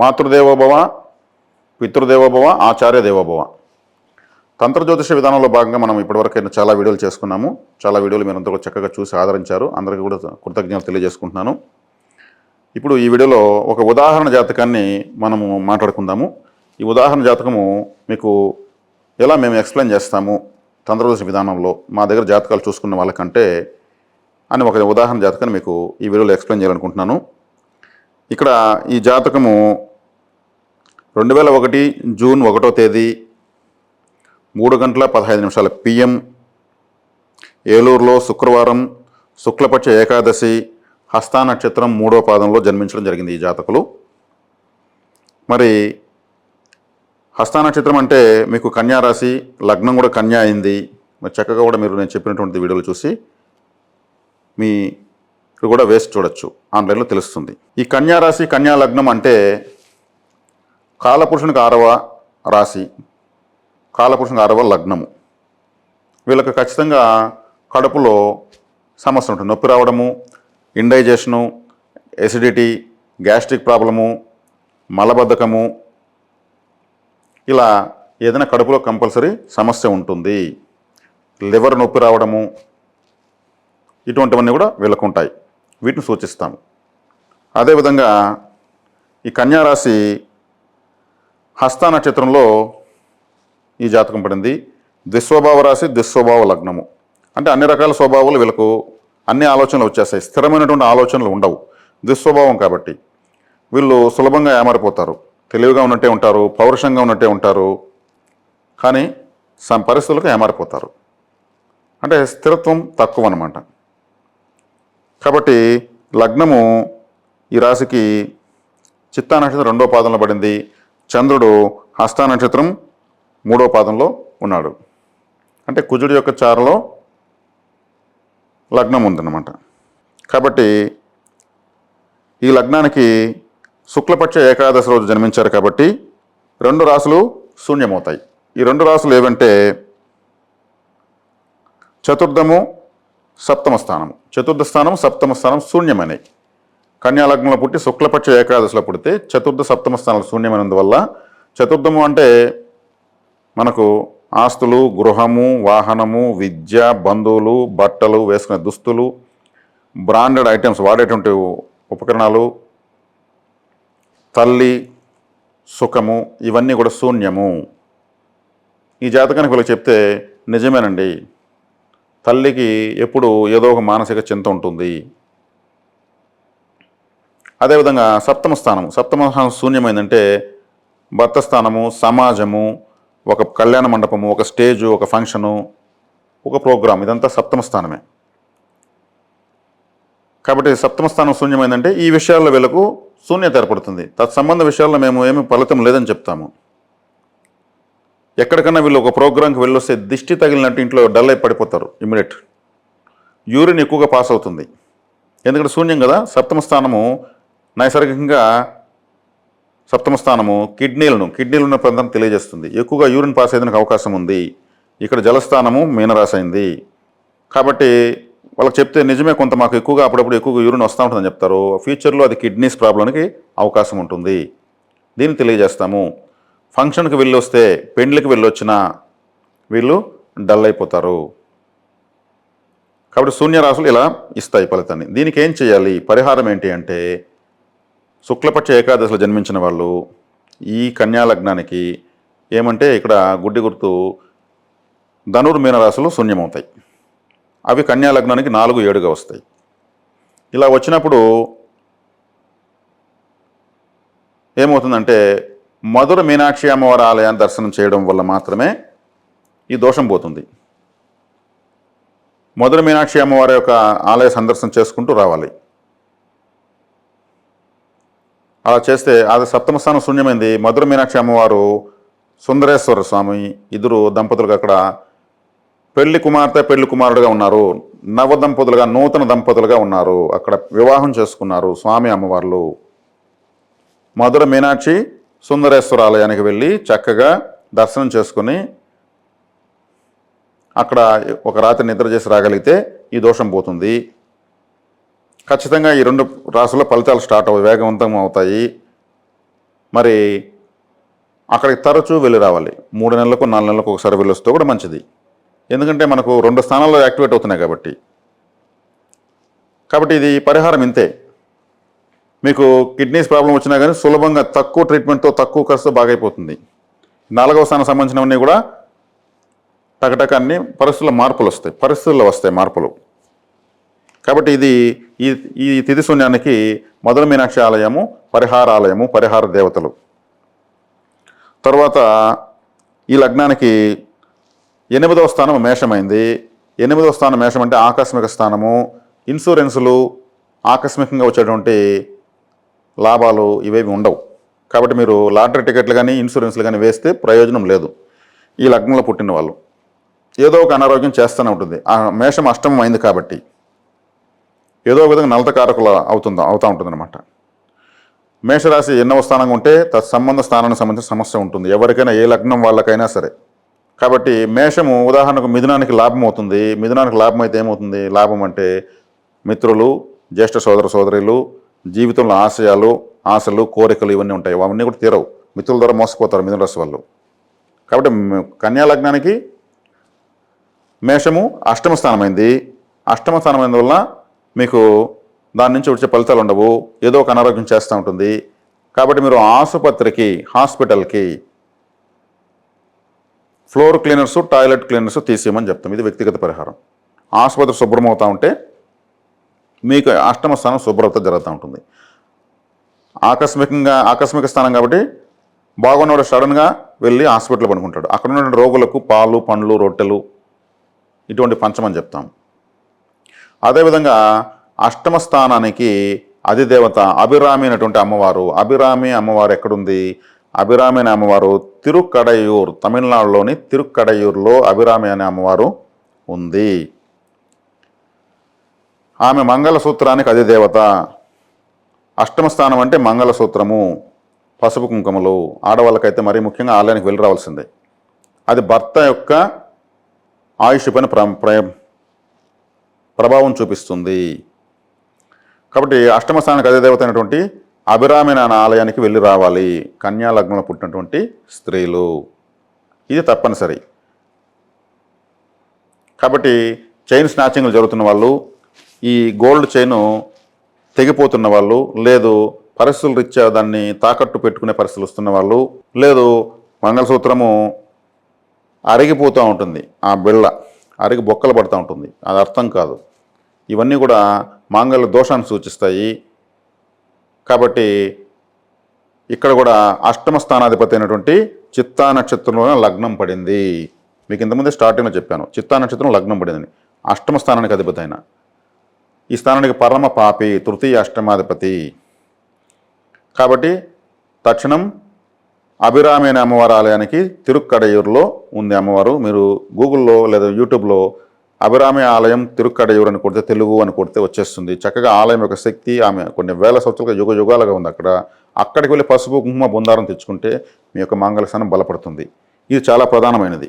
మాతృదేవోభవ పితృదేవోభవ ఆచార్య దేవోభవ. తంత్ర జ్యోతిష విధానంలో భాగంగా మనం ఇప్పటివరకు చాలా వీడియోలు చేసుకున్నాము. చాలా వీడియోలు మీరు అందరూ చక్కగా చూసి ఆదరించారు. అందరికీ కూడా కృతజ్ఞతలు తెలియజేసుకుంటున్నాను. ఇప్పుడు ఈ వీడియోలో ఒక ఉదాహరణ జాతకాన్ని మనము మాట్లాడుకుందాము. ఈ ఉదాహరణ జాతకము మీకు ఎలా మేము ఎక్స్ప్లెయిన్ చేస్తాము తంత్రదోష విధానంలో? మా దగ్గర జాతకాలు చూసుకున్న వాళ్ళకంటే అని ఒక ఉదాహరణ జాతకాన్ని మీకు ఈ వీడియోలో ఎక్స్ప్లెయిన్ చేయాలనుకుంటున్నాను. ఇక్కడ ఈ జాతకము రెండు వేల ఒకటి జూన్ ఒకటో తేదీ మూడు గంటల పదహైదు నిమిషాల పిఎం. ఏలూరులో శుక్రవారం శుక్లపక్ష ఏకాదశి హస్తా నక్షత్రం మూడో పాదంలో జన్మించడం జరిగింది ఈ జాతకులు. మరి హస్తా నక్షత్రం అంటే మీకు కన్యా రాశి లగ్నం కూడా కన్యా అయింది. మరి చక్కగా కూడా మీరు నేను చెప్పినటువంటి వీడియోలు చూసి మీ కూడా వేస్ట్ చూడొచ్చు. ఆన్లైన్లో తెలుస్తుంది. ఈ కన్యా రాశి కన్యా లగ్నం అంటే కాలపురుషునికి ఆరవ రాశి కాలపురుషునికి ఆరవ లగ్నము. వీళ్ళకి ఖచ్చితంగా కడుపులో సమస్య ఉంటుంది. నొప్పి రావడము ఇండైజెషను ఎసిడిటీ గ్యాస్ట్రిక్ ప్రాబ్లము మలబద్ధకము ఇలా ఏదైనా కడుపులో కంపల్సరీ సమస్య ఉంటుంది. లివర్ నొప్పి రావడము ఇటువంటివన్నీ కూడా వీళ్ళకు ఉంటాయి. వీటిని సూచిస్తాము. అదేవిధంగా ఈ కన్యారాశి హస్త నక్షత్రంలో ఈ జాతకం పడింది. దుస్వభావ రాశి దుస్వభావ లగ్నము. అంటే అన్ని రకాల స్వభావాలు వీళ్ళకు అన్ని ఆలోచనలు వచ్చేస్తాయి. స్థిరమైనటువంటి ఆలోచనలు ఉండవు. దుస్వభావం కాబట్టి. వీళ్ళు సులభంగా ఏమారిపోతారు. తెలివిగా ఉన్నట్టే ఉంటారు పౌరుషంగా ఉన్నట్టే ఉంటారు. కానీ సమ పరిస్థితులకు ఏమారిపోతారు. అంటే స్థిరత్వం తక్కువ అన్నమాట. కాబట్టి లగ్నము ఈ రాశికి చిత్తా నక్షత్రం రెండో పాదంలో పడింది. చంద్రుడు హస్త నక్షత్రం మూడో పాదంలో ఉన్నాడు. అంటే కుజుడి యొక్క చారలో లగ్నం ఉందన్నమాట. కాబట్టి ఈ లగ్నానికి శుక్లపక్ష ఏకాదశి రోజు జన్మించారు కాబట్టి రెండు రాసులు శూన్యమవుతాయి. ఈ రెండు రాసులు ఏవంటే చతుర్థము సప్తమ స్థానము. చతుర్థ స్థానం సప్తమ స్థానం శూన్యమైనవి కన్యాలగ్నంలో పుట్టి శుక్లపక్ష ఏకాదశిలో పుడితే చతుర్థ సప్తమ స్థానాలు శూన్యమైనందువల్ల చతుర్థము అంటే మనకు ఆస్తులు గృహము వాహనము విద్య బంధువులు బట్టలు వేసుకునే దుస్తులు బ్రాండెడ్ ఐటమ్స్ వాడేటువంటి ఉపకరణాలు తల్లి సుఖము ఇవన్నీ కూడా శూన్యము. ఈ జాతకానికి వీళ్ళకి చెప్తే నిజమేనండి. తల్లికి ఎప్పుడు ఏదో ఒక మానసిక చింత ఉంటుంది. అదేవిధంగా సప్తమ స్థానము. సప్తమ స్థానం శూన్యమైందంటే భర్త స్థానము సమాజము ఒక కళ్యాణ మండపము ఒక స్టేజు ఒక ఫంక్షను ఒక ప్రోగ్రాం ఇదంతా సప్తమ స్థానమే. కాబట్టి సప్తమ స్థానం శూన్యమైందంటే ఈ విషయాల్లో వీళ్ళకు శూన్యత ఏర్పడుతుంది. తత్సంబంధ విషయాల్లో మేము ఏమి ఫలితం లేదని చెప్తాము. ఎక్కడికన్నా వీళ్ళు ఒక ప్రోగ్రాంకి వెళ్ళొస్తే దిష్టి తగిలినట్టు ఇంట్లో డల్ అయి పడిపోతారు ఇమీడియట్ యూరిన్ ఎక్కువగా పాస్ అవుతుంది. ఎందుకంటే శూన్యం కదా సప్తమ స్థానము నైసర్గికంగా సప్తమ స్థానము కిడ్నీలను కిడ్నీలు ఉన్న ప్రాంతం తెలియజేస్తుంది. ఎక్కువగా యూరిన్ పాస్ అయ్యేందుకు అవకాశం ఉంది. ఇక్కడ జలస్థానము మీనరాశి అయింది కాబట్టి వాళ్ళకి చెప్తే నిజమే కొంత మాకు ఎక్కువగా అప్పుడప్పుడు ఎక్కువగా యూరిన్ వస్తూ ఉంటుందని చెప్తారు. ఫ్యూచర్లో అది కిడ్నీస్ ప్రాబ్లంకి అవకాశం ఉంటుంది. దీన్ని తెలియజేస్తాము. ఫంక్షన్కి వెళ్ళి వస్తే పెండ్లికి వెళ్ళొచ్చినా వీళ్ళు డల్ అయిపోతారు. కాబట్టి శూన్య శూన్యరాశులు ఇలా ఇస్తాయి ఫలితాన్ని. దీనికి ఏం చేయాలి? పరిహారం ఏంటి అంటే శుక్లపక్ష ఏకాదశిలో జన్మించిన వాళ్ళు ఈ కన్యా లగ్నానికి ఏమంటే ఇక్కడ గుడ్డి గుర్తు ధనుర్ మీనరాశులు శూన్యమవుతాయి. అవి కన్యా లగ్నానికి నాలుగు ఏడుగా వస్తాయి. ఇలా వచ్చినప్పుడు ఏమవుతుందంటే మధుర మీనాక్షి అమ్మవారి ఆలయాన్ని దర్శనం చేయడం వల్ల మాత్రమే ఈ దోషం పోతుంది. మధుర మీనాక్షి అమ్మవారి యొక్క ఆలయ సందర్శనం చేసుకుంటూ రావాలి. అలా చేస్తే అది సప్తమ స్థానం శూన్యమైంది. మధుర మీనాక్షి అమ్మవారు సుందరేశ్వర స్వామి ఇద్దరు దంపతులకు అక్కడ పెళ్ళి కుమార్తె పెళ్ళి కుమారుడుగా ఉన్నారు. నవ దంపతులుగా నూతన దంపతులుగా ఉన్నారు. అక్కడ వివాహం చేసుకున్నారు స్వామి అమ్మవార్లు. మధుర మీనాక్షి సుందరేశ్వర ఆలయానికి వెళ్ళి చక్కగా దర్శనం చేసుకుని అక్కడ ఒక రాత్రి నిద్ర చేసి రాగలిగితే ఈ దోషం పోతుంది. ఖచ్చితంగా ఈ రెండు రాసుల ఫలితాలు స్టార్ట్ అవు వేగవంతం అవుతాయి. మరి అక్కడికి తరచూ వెళ్ళి రావాలి. మూడు నెలలకు నాలుగు నెలలకు ఒకసారి వెళ్ళొస్తే కూడా మంచిది. ఎందుకంటే మనకు రెండు స్థానాల్లో యాక్టివేట్ అవుతున్నాయి కాబట్టి. కాబట్టి ఇది పరిహారం ఇంతే. మీకు కిడ్నీస్ ప్రాబ్లం వచ్చినా కానీ సులభంగా తక్కువ ట్రీట్మెంట్తో తక్కువ ఖర్చుతో బాగైపోతుంది. నాలుగవ స్థానం సంబంధించినవన్నీ కూడా టకటక అన్ని పరిస్థితుల్లో మార్పులు వస్తాయి. పరిస్థితుల్లో వస్తాయి మార్పులు. కాబట్టి ఇది ఈ ఈ తిథి శూన్యానికి మధుర మీనాక్షి ఆలయము పరిహారాలయము పరిహార దేవతలు. తర్వాత ఈ లగ్నానికి ఎనిమిదవ స్థానం మేషమైంది. ఎనిమిదవ స్థానం మేషం అంటే ఆకస్మిక స్థానము. ఇన్సూరెన్సులు ఆకస్మికంగా వచ్చేటువంటి లాభాలు ఇవేవి ఉండవు. కాబట్టి మీరు లాటరీ టికెట్లు కానీ ఇన్సూరెన్స్లు కానీ వేస్తే ప్రయోజనం లేదు. ఈ లగ్నంలో పుట్టిన వాళ్ళు ఏదో ఒక అనారోగ్యం చేస్తూనే ఉంటుంది. ఆ మేషం అష్టమం అయింది కాబట్టి. ఏదో ఒక విధంగా నలతకారకుల అవుతుందా అవుతూ ఉంటుందన్నమాట. మేషరాశి ఎన్నవ స్థానంగా ఉంటే తత్సంబంధ స్థానానికి సంబంధించిన సమస్య ఉంటుంది. ఎవరికైనా ఏ లగ్నం వాళ్ళకైనా సరే. కాబట్టి మేషము ఉదాహరణకు మిథునానికి లాభం అవుతుంది. మిథునానికి లాభం అయితే ఏమవుతుంది? లాభం అంటే మిత్రులు జ్యేష్ఠ సోదర సోదరులు జీవితంలో ఆశయాలు ఆశలు కోరికలు ఇవన్నీ ఉంటాయి. అవన్నీ కూడా తీరవు. మిత్రుల ద్వారా మోసపోతారు మిథున రాశి వాళ్ళు. కాబట్టి కన్యా లగ్నానికి మేషము అష్టమ స్థానమైంది. అష్టమ స్థానమైన వల్ల మీకు దాని నుంచి వచ్చే ఫలితాలు ఉండవు. ఏదో ఒక అనారోగ్యం చేస్తూ ఉంటుంది. కాబట్టి మీరు ఆసుపత్రికి హాస్పిటల్కి ఫ్లోర్ క్లీనర్స్ టాయిలెట్ క్లీనర్స్ తీసేయమని చెప్తాం. ఇది వ్యక్తిగత పరిహారం. ఆసుపత్రి శుభ్రం అవుతూ ఉంటే మీకు అష్టమ స్థానం శుభ్రత జరుగుతూ ఉంటుంది. ఆకస్మికంగా ఆకస్మిక స్థానం కాబట్టి బాగున్నవాడు సడన్గా వెళ్ళి హాస్పిటల్ పడుకుంటాడు. అక్కడ ఉన్న రోగులకు పాలు పండ్లు రొట్టెలు ఇటువంటి పంచమని చెప్తాం. అదేవిధంగా అష్టమ స్థానానికి అధిదేవత అభిరామి అనేటువంటి అమ్మవారు. అభిరామి అమ్మవారు ఎక్కడుంది? అభిరామి అనే అమ్మవారు తిరుక్కడయూర్ తమిళనాడులోని తిరుక్కడయూర్లో అభిరామి అనే అమ్మవారు ఉంది. ఆమె మంగళసూత్రానికి అధిదేవత. అష్టమ స్థానం అంటే మంగళసూత్రము పసుపు కుంకుమలు. ఆడవాళ్ళకైతే మరీ ముఖ్యంగా ఆలయానికి వెళ్ళి రావాల్సిందే. అది భర్త యొక్క ఆయుష్ పైన ప్ర ప్ర- ప్రభావం చూపిస్తుంది. కాబట్టి అష్టమ స్థానానికి అధిదేవత అయినటువంటి అభిరామి నాన్న ఆలయానికి వెళ్ళి రావాలి. కన్యా లగ్నంలో పుట్టినటువంటి స్త్రీలు. ఇది తప్పనిసరి. కాబట్టి చైన్ స్నాచింగ్లు జరుగుతున్న వాళ్ళు ఈ గోల్డ్ చైన్ తెగిపోతున్న వాళ్ళు లేదు పరిస్థితులు రీత్యా దాన్ని తాకట్టు పెట్టుకునే పరిస్థితులు వస్తున్న వాళ్ళు లేదు మంగళసూత్రము అరిగిపోతూ ఉంటుంది ఆ బిళ్ళ. అరిగి బొక్కలు పడుతూ ఉంటుంది. అది అర్థం కాదు. ఇవన్నీ కూడా మాంగళ్య దోషాన్ని సూచిస్తాయి. కాబట్టి ఇక్కడ కూడా అష్టమ స్థానాధిపతి అయినటువంటి చిత్తా నక్షత్రంలోనే లగ్నం పడింది. మీకు ఇంతకుముందే స్టార్టింగ్లో చెప్పాను. చిత్తా నక్షత్రం లగ్నం పడిందని. అష్టమ స్థానానికి అధిపతి అయిన. ఈ స్థానానికి పరమ పాపి తృతీయ అష్టమాధిపతి. కాబట్టి తక్షణం అభిరామి అనే అమ్మవారి ఆలయానికి తిరుక్కడయూరులో ఉంది అమ్మవారు. మీరు గూగుల్లో లేదా యూట్యూబ్లో అభిరామి ఆలయం తిరుక్కడయూరు అని కొడితే తెలుగు అని కొడితే వచ్చేస్తుంది. చక్కగా ఆలయం యొక్క శక్తి ఆమె కొన్ని వేల సంవత్సరాలుగా యుగ యుగాలుగా ఉంది అక్కడ. అక్కడికి వెళ్ళి పసుపు కుంకుమ బృందారం తెచ్చుకుంటే మీ యొక్క మాంగళ స్థానం బలపడుతుంది. ఇది చాలా ప్రధానమైనది.